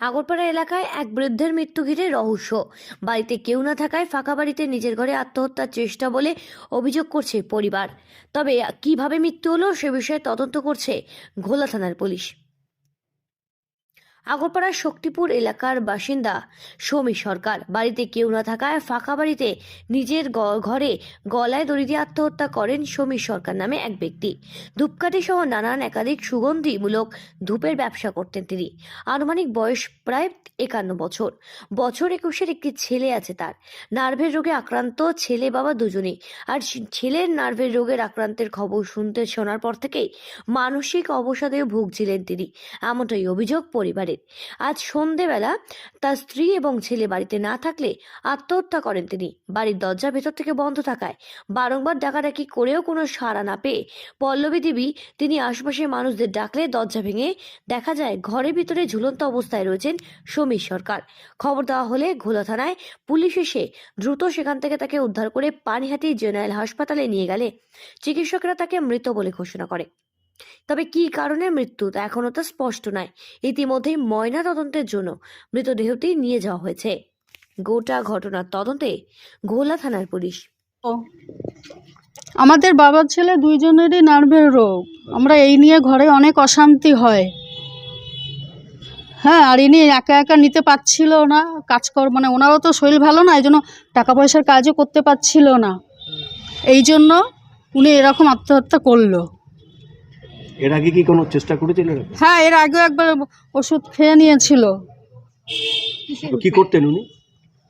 আগরপাড়া এলাকায় এক বৃদ্ধের মৃত্যু ঘিরে রহস্য। বাড়িতে কেউ না থাকায় ফাঁকা বাড়িতে নিজের ঘরে আত্মহত্যার চেষ্টা বলে অভিযোগ করছে পরিবার। তবে কীভাবে মৃত্যু হলো সে বিষয়ে তদন্ত করছে ঘোলা থানার পুলিশ। আগরপাড়ার শক্তিপুর এলাকার বাসিন্দা সৌমি সরকার। বাড়িতে কেউ না থাকায় ফাঁকা বাড়িতে নিজের ঘরে গলায় দড়ি দিয়ে আত্মহত্যা করেন সমীর সরকার নামে এক ব্যক্তি। ধূপকাঠি সহ নানান একাধিক সুগন্ধিমূলক ধূপের ব্যবসা করতেন তিনি। আনুমানিক বয়স প্রায় একান্ন বছর। বছর একুশের একটি ছেলে আছে তার। নার্ভের রোগে আক্রান্ত ছেলে বাবা দুজনেই। আর ছেলের নার্ভের রোগের আক্রান্তের খবর শুনতে শোনার পর থেকেই মানসিক অবসাদে ভুগছিলেন তিনি। এমনটাই অভিযোগ পরিবারের। আজ সন্ধেবেলা তার স্ত্রী এবং ছেলে বাড়িতে না থাকলে আত্মহত্যা করেন তিনি। বাড়ির দরজা ভেতর থেকে বন্ধ থাকায় বারংবার ডাকাডাকি করেও কোনো সাড়া না পেয়ে পল্লবী দেবী তিনি আশপাশের মানুষদের ডাকলে দরজা ভেঙে দেখা যায় ঘরের ভিতরে ঝুলন্ত অবস্থায় রয়েছেন সমীর সরকার। খবর দেওয়া হলে ঘোলা থানায় পুলিশ এসে দ্রুত সেখান থেকে তাকে উদ্ধার করে পানিহাটি জেনারেল হাসপাতালে নিয়ে গেলে। চিকিৎসকরা তাকে মৃত বলে ঘোষণা করে। তবে কী কারণে মৃত্যু তা এখনও তা স্পষ্ট নয়। ইতিমধ্যেই ময়না তদন্তের জন্য মৃতদেহটি নিয়ে যাওয়া হয়েছে। গোটা ঘটনার তদন্তে ঘোলা থানার পুলিশ। আমাদের বাবার ছেলে দুইজনেরই নার্ভের রোগ। আমরা এই নিয়ে ঘরে অনেক অশান্তি হয়। হ্যাঁ আর ইনি একা একা নিতে পারছিল না কাজ কর মানে ওনারও তো শরীর ভালো না এই জন্য টাকা পয়সার কাজও করতে পারছিল না। এই জন্য উনি এরকম আত্মহত্যা করল। এর আগে কি কোনো চেষ্টা করেছিলেন হ্যাঁ এর আগেও একবার ওষুধ খেয়ে নিয়েছিল। কি করতেন উনি?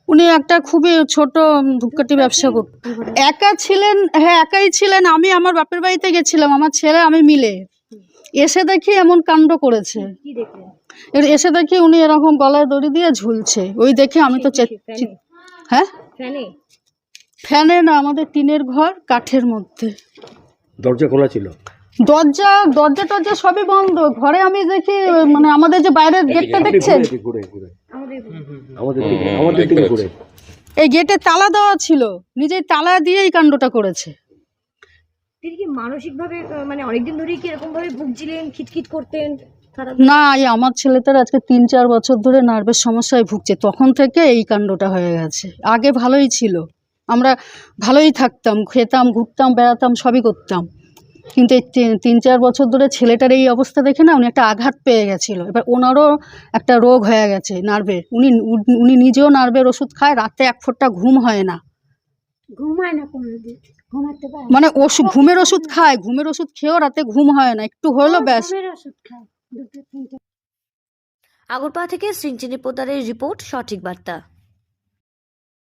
উনি একটা খুবই ছোট ধূপকাঠি ব্যবসা করতেন একা ছিলেন হ্যাঁ একাই ছিলেন। আমি আমার বাপের বাড়িতে গেছিলাম আমার ছেলে আমি মিলে। এসে দেখি এমন কাণ্ড করেছে। এর এসে দেখি উনি এরকম গলায় দড়ি দিয়ে ঝুলছে। ওই দেখে আমি তো চে- হ্যাঁ? ফ্যানে না আমাদের টিনের ঘর কাঠের মধ্যে। দরজা খোলা ছিল? দরজা দরজা টরজা সবই বন্ধ। ঘরে আমি দেখি মানে আমাদের যে বাইরের গেটটা দেখছেন? এই গেটে তালা দেওয়া ছিল। নিজেই তালা দিয়ে এই কাণ্ডটা করেছে। তিনি কি মানসিকভাবে মানে অনেকদিন ধরেই কি এরকম ভাবে ভুগছিলেন খিটখিট করতেন? না এই আমার ছেলেটার আজকে তিন চার বছর ধরে নার্ভের সমস্যায় ভুগছে। তখন থেকে এই কাণ্ডটা হয়ে গেছে। আগে ভালোই ছিল। আমরা ভালোই থাকতাম খেতাম ঘুরতাম বেড়াতাম সবই করতাম। কিন্তু এই তিন চার বছর ধরে ছেলেটার এই অবস্থা দেখে না উনি একটা আঘাত পেয়ে গেছিল। এবার ওনারও একটা রোগ হয়ে গেছে নার্ভের উনি উনি নিজেও নার্ভের ওষুধ খায় রাতে এক ফোঁটা ঘুম হয় না। ঘুমায় না কোনোদিন? মানে ওষুধ ঘুমের ওষুধ খায় ঘুমের ওষুধ খেয়েও রাতে ঘুম হয় না একটু হলো ব্যাস। ওষুধ খায় দুটো আগরপাড়া থেকে সিঞ্চিনি পোদারের রিপোর্ট সঠিক বার্তা।